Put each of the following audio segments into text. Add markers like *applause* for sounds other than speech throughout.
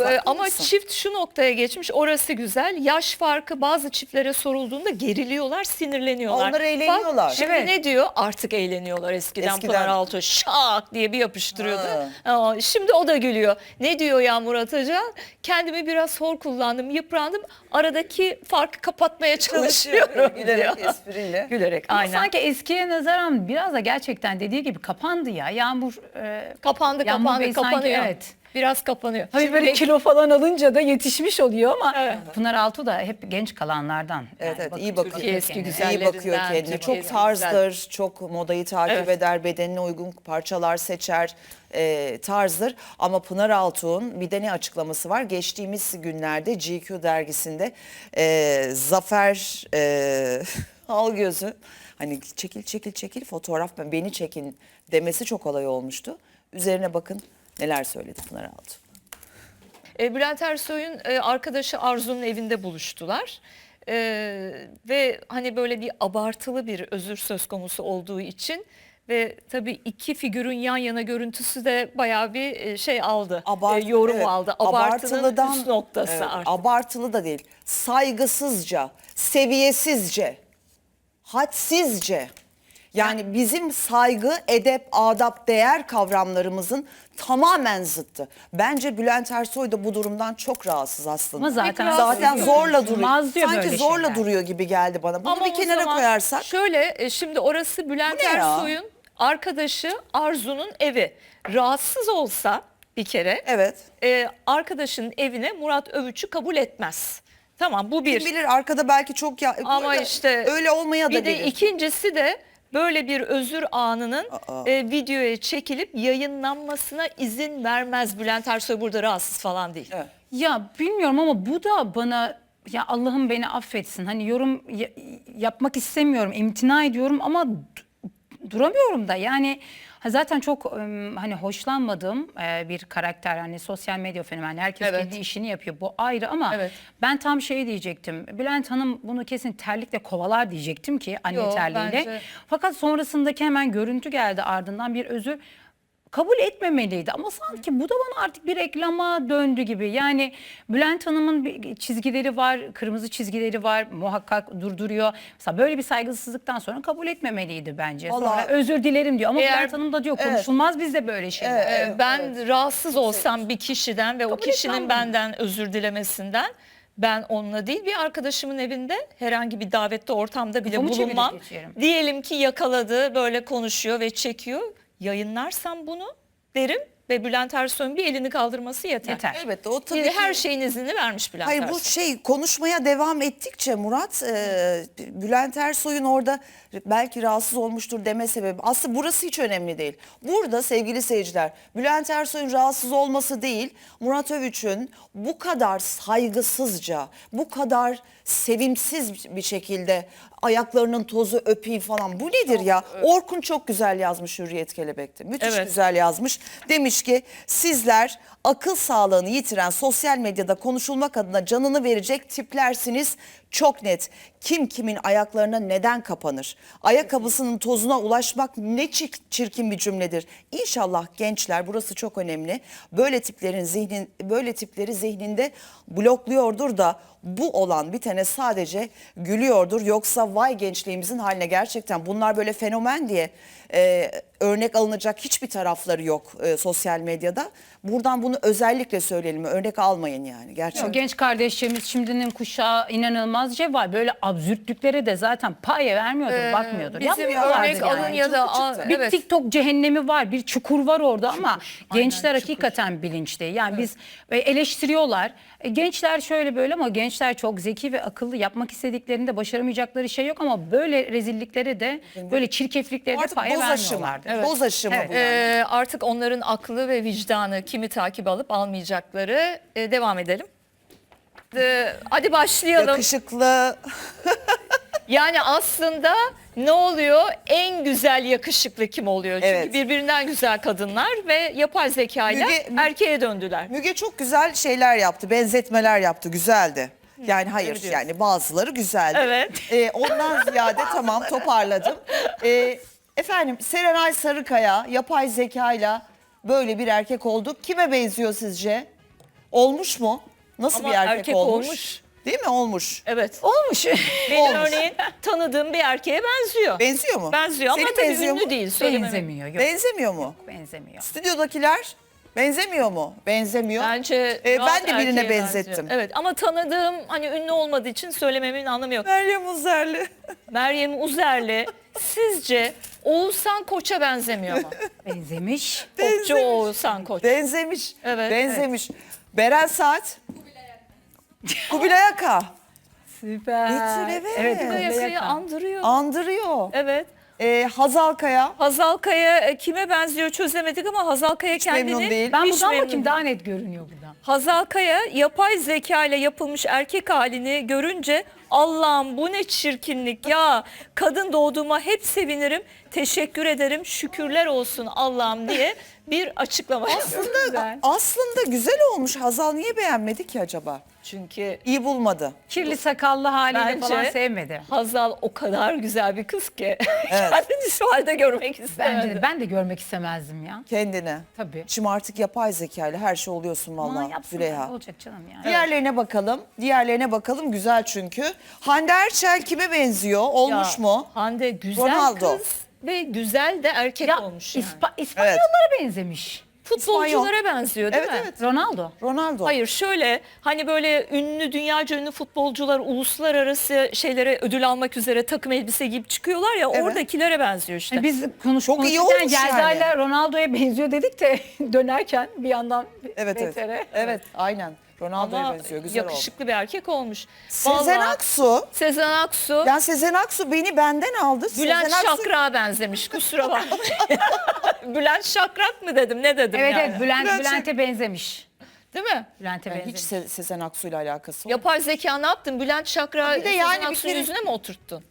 Ee, ama çift şu noktaya geçmiş orası güzel. Yaş farkı bazı çiftlere sorulduğunda geriliyorlar, sinirleniyorlar. Onlar eğleniyorlar. Bak, şimdi Evet. ne diyor? Artık eğleniyorlar eskiden, Eskiden. Pınar Altuğ şak diye bir yapıştırıyordu. Ha. Ama şimdi o da gülüyor. Ne diyor ya Murat Acan? Kendimi biraz hor kullandım, yıprandım. Aradaki farkı kapatmaya çalışıyorum diyor. Gülerek espriyle. *laughs* Gülerek Ama aynen. sanki eskiye nazaran biraz da gerçekten dediği gibi kapandı ya. Yağmur e, Kapandı Yağmur kapandı Bey sanki kapanıyor. evet. Biraz kapanıyor. Tabii böyle kilo falan alınca da yetişmiş oluyor ama Evet. Pınar Altuğ da hep genç kalanlardan. Evet, evet, iyi bakıyor. Türkiye eski kendine. güzel. İyi bakıyor güzellerinden, kendine. Çok tarzdır, çok modayı takip Evet. eder, bedenine uygun parçalar seçer, e, tarzdır. Ama Pınar Altuğ'un bir de ne açıklaması var? Geçtiğimiz günlerde GQ dergisinde e, Zafer e, *laughs* Algöz'ü hani çekil çekil çekil fotoğraf ben beni çekin demesi çok olay olmuştu. Üzerine bakın neler söyledi Pınar Altuğ. E, Bülent Ersoy'un e, arkadaşı Arzu'nun evinde buluştular. E, ve hani böyle bir abartılı bir özür söz konusu olduğu için ve tabii iki figürün yan yana görüntüsü de bayağı bir e, şey aldı. Abart- e, yorum evet, aldı. Abartının abartılıdan- üst noktası evet, artık. Abartılı da değil. Saygısızca, seviyesizce, hadsizce. Yani bizim saygı, edep, adap, değer kavramlarımızın tamamen zıttı. Bence Bülent Ersoy da bu durumdan çok rahatsız aslında. Ama zaten zaten rahatsız zorla duruyor. Olmaz diyor Sanki böyle zorla şeyler. duruyor gibi geldi bana. Bunu bir o kenara zaman koyarsak Şöyle e, şimdi orası Bülent Bu ne ya? Ersoy'un arkadaşı Arzu'nun evi. Rahatsız olsa bir kere evet. e, arkadaşının evine Murat Övüç'ü kabul etmez. Tamam bu bir. Kim bilir arkada belki çok ya Ama işte öyle olmaya da bir de bilir. ikincisi de böyle bir özür anının Aa. e, videoya çekilip yayınlanmasına izin vermez. Bülent Ersoy burada rahatsız falan değil. Evet. Ya bilmiyorum ama bu da bana ya Allah'ım beni affetsin. Hani yorum ya- yapmak istemiyorum, imtina ediyorum ama du- duramıyorum da. Yani ha zaten çok ım, hani hoşlanmadığım e, bir karakter. Hani sosyal medya fenomeni. Herkes Evet. kendi işini yapıyor. Bu ayrı ama Evet. ben tam şey diyecektim. Bülent Hanım bunu kesin terlikle kovalar diyecektim ki anne Yo, terliğiyle. bence- Fakat sonrasındaki hemen görüntü geldi ardından bir özür kabul etmemeliydi ama sanki bu da bana artık bir reklama döndü gibi. Yani Bülent Hanım'ın bir çizgileri var, kırmızı çizgileri var, muhakkak durduruyor. Mesela böyle bir saygısızlıktan sonra kabul etmemeliydi bence. Sonra Vallahi- özür dilerim diyor ama Eğer- Bülent Hanım da diyor Evet. konuşulmaz bizde böyle şeyler. Ee, ben rahatsız olsam bir kişiden ve o Kabul kişinin etmem. benden özür dilemesinden ben onunla değil bir arkadaşımın evinde herhangi bir davette ortamda bile Kafamı bulunmam. Diyelim ki yakaladı böyle konuşuyor ve çekiyor. Yayınlarsam bunu derim ve Bülent Ersoy'un bir elini kaldırması yeter. Yeter. Elbette o tabii ki- her şeyin iznini vermiş Bülent Hayır bu Ersoy. şey konuşmaya devam ettikçe Murat e, Bülent Ersoy'un orada belki rahatsız olmuştur deme sebebi aslında burası hiç önemli değil. Burada sevgili seyirciler Bülent Ersoy'un rahatsız olması değil Murat Övüç'ün bu kadar saygısızca bu kadar sevimsiz bir şekilde ayaklarının tozu öpeyim falan bu nedir ya? Orkun çok güzel yazmış Hürriyet Kelebek'te müthiş Evet. güzel yazmış. Demiş ki sizler akıl sağlığını yitiren sosyal medyada konuşulmak adına canını verecek tiplersiniz çok net. Kim kimin ayaklarına neden kapanır? Ayakkabısının tozuna ulaşmak ne çir- çirkin bir cümledir. İnşallah gençler burası çok önemli. Böyle tiplerin zihnin böyle tipleri zihninde blokluyordur da bu olan bitene sadece gülüyordur. Yoksa vay gençliğimizin haline gerçekten bunlar böyle fenomen diye e, örnek alınacak hiçbir tarafları yok e, sosyal medyada. Buradan bunu özellikle söyleyelim. Örnek almayın yani gerçekten. Genç kardeşlerimiz şimdinin kuşağı inanılmazca var. Böyle absürtlüklere de zaten pay vermiyordur, bakmıyordur. Ee, Bizim Yapmıyorlardır örnek yani. alın ya da al- Bir evet. TikTok cehennemi var, bir çukur var orada ama gençler hakikaten bilinçli. Yani biz e, eleştiriyorlar. E, Gençler şöyle böyle ama gençler çok zeki ve akıllı. Yapmak istediklerinde başaramayacakları şey yok ama böyle rezilliklere de böyle çirkefliklere de Artık pay boz aşımı. vermiyorlardır. Boz aşımı Evet. bu. yani. Ee, artık onların aklı ve vicdanı kimi takip alıp almayacakları Ee, devam edelim. Ee, hadi başlayalım. Yakışıklı. *laughs* Yani aslında ne oluyor? En güzel yakışıklı kim oluyor? Çünkü Evet. birbirinden güzel kadınlar ve yapay zekayla Müge- erkeğe döndüler. Müge çok güzel şeyler yaptı. Benzetmeler yaptı. Güzeldi. Yani hayır diyorsun. yani bazıları güzeldi. Evet. Ee, ondan ziyade *laughs* tamam toparladım. Ee, efendim Serenay Sarıkaya yapay zekayla böyle bir erkek oldu. Kime benziyor sizce? Olmuş mu? Nasıl Ama bir erkek, erkek olmuş? olmuş. Değil mi? Olmuş. Evet. Olmuş. Benim Olmuş. örneğin tanıdığım bir erkeğe benziyor. Benziyor mu? Benziyor ama Senin tabii benziyor ünlü mu? değil. söylemem. Benzemiyor. Yok. Benzemiyor mu? Benzemiyor. Stüdyodakiler benzemiyor mu? Benzemiyor. Bence Ee, rahat ben de birine erkeğe benzettim. benziyor. Evet ama tanıdığım hani ünlü olmadığı için söylememin anlamı yok. Meryem Uzerli. Meryem Uzerli sizce Oğuzhan Koç'a benzemiyor mu? *laughs* Benzemiş. Popçu Oğuzhan Koç. Benzemiş. Evet, Benzemiş. Beren Saat. Kubilay Aka. Süper. Getir, evet. Evet. Kubilay yakayı Aka. andırıyor. Andırıyor. Evet. Ee, Hazal Kaya. Hazal Kaya e, kime benziyor çözemedik ama Hazal Kaya kendini değil. Ben hiç buradan memnun bakayım daha net görünüyor buradan. Hazal Kaya yapay zeka ile yapılmış erkek halini görünce Allah'ım bu ne çirkinlik ya kadın doğduğuma hep sevinirim teşekkür ederim şükürler olsun Allah'ım diye bir açıklama. Güzel. Aslında güzel olmuş. Hazal niye beğenmedi ki acaba? Çünkü İyi bulmadı. Kirli sakallı haliyle Bence- falan sevmedi. Hazal o kadar güzel bir kız ki *laughs* kendini şu halde görmek Bence istemedi. ben de görmek istemezdim ya. Kendine. Tabii. Şimdi artık yapay zeka ile her şey oluyorsun Aman vallahi yapsın Züleyha. ne olacak canım yani. Diğerlerine bakalım. Diğerlerine bakalım. Güzel çünkü. Hande Erçel kime benziyor? Olmuş Ya, mu? Hande güzel Ronaldo. kız ve güzel de erkek Ya olmuş yani. İspa- İspanyollara benzemiş. Futbolculara benziyor değil Evet mi? evet. Ronaldo. Ronaldo. Hayır şöyle hani böyle ünlü dünyaca ünlü futbolcular uluslararası şeylere ödül almak üzere takım elbise giyip çıkıyorlar ya Evet. oradakilere benziyor işte. Yani biz konuş Çok iyi konuşurken olmuş yani. Ronaldo'ya benziyor dedik de *laughs* dönerken bir yandan Evet evet. betere. Evet aynen. Ronaldo'ya Ama benziyor. Güzel oldu. yakışıklı bir erkek olmuş. Sezen Vallahi Aksu. Sezen Aksu Yani Sezen Aksu beni benden aldı. Bülent Sezen Aksu Şakrak'a benzemiş kusura *laughs* bakma. *laughs* Bülent Şakrak mı dedim ne dedim Evet yani. evet Bülent, Bülent Bülent'e benzemiş. Değil mi? Bülent'e Yani benzemiş. hiç Se- Sezen Aksu ile alakası yok. Yapay zeka ne yaptın? Bülent Şakrak'ı Bir de Sezen yani bir Aksu'nun kere- yüzüne mi oturttun?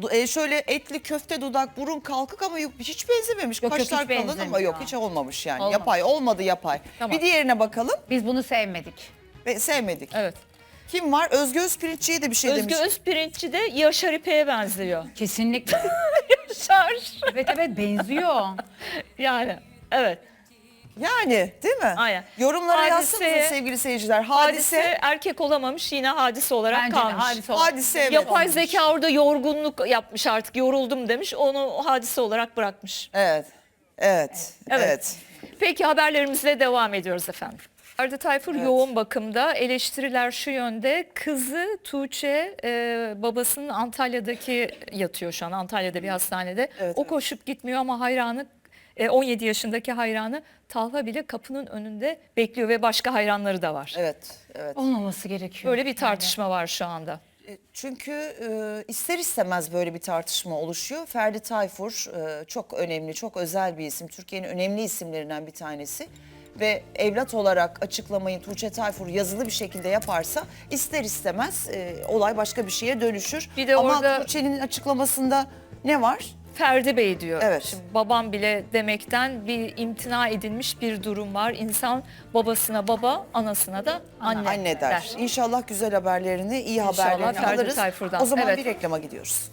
Du- e, şöyle etli köfte dudak burun kalkık ama yok hiç benzememiş. Yok, yok, Kaşlar kalın ama benzemiyor. yok hiç olmamış yani. Olmamış. Yapay olmadı yapay. Tamam. Bir diğerine bakalım Biz bunu sevmedik. Ve sevmedik. Evet. Kim var? Özgü Özpirinççi'ye de bir şey Özgü demiş. Özpirinççi de Yaşar İpek'e benziyor. *laughs* Kesinlikle. *laughs* Yaşar. evet evet benziyor. *laughs* Yani evet. Yani değil mi? Aynen. Yorumlara Hadise- yazsanıza sevgili seyirciler. Hadise, Hadise erkek olamamış yine hadise olarak Bence de kalmış. hadise hadise evet. Yapay zeka orada yorgunluk yapmış artık yoruldum demiş onu hadise olarak bırakmış. Evet. Evet. Evet. Evet. Peki haberlerimizle devam ediyoruz efendim. Arda Tayfur yoğun bakımda eleştiriler şu yönde kızı Tuğçe e, babasının Antalya'daki yatıyor şu an Antalya'da bir hastanede. Evet, o evet. koşup gitmiyor ama hayranı e, 17 yaşındaki hayranı Talha bile kapının önünde bekliyor ve başka hayranları da var. Evet. Evet. Olmaması gerekiyor. Böyle bir tartışma var şu anda. E, Çünkü e, ister istemez böyle bir tartışma oluşuyor. Ferdi Tayfur e, çok önemli, çok özel bir isim. Türkiye'nin önemli isimlerinden bir tanesi. Ve evlat olarak açıklamayı Tuğçe Tayfur yazılı bir şekilde yaparsa ister istemez e, olay başka bir şeye dönüşür. Bir de Ama orada- Tuğçe'nin açıklamasında ne var? Ferdi Bey diyor. Evet. Şimdi babam bile demekten bir imtina edilmiş bir durum var. İnsan babasına baba, anasına da anne, Anne der. İnşallah güzel haberlerini, iyi İnşallah haberlerini Ferdi alırız. Tayfur'dan. O zaman Evet. bir reklama gidiyoruz.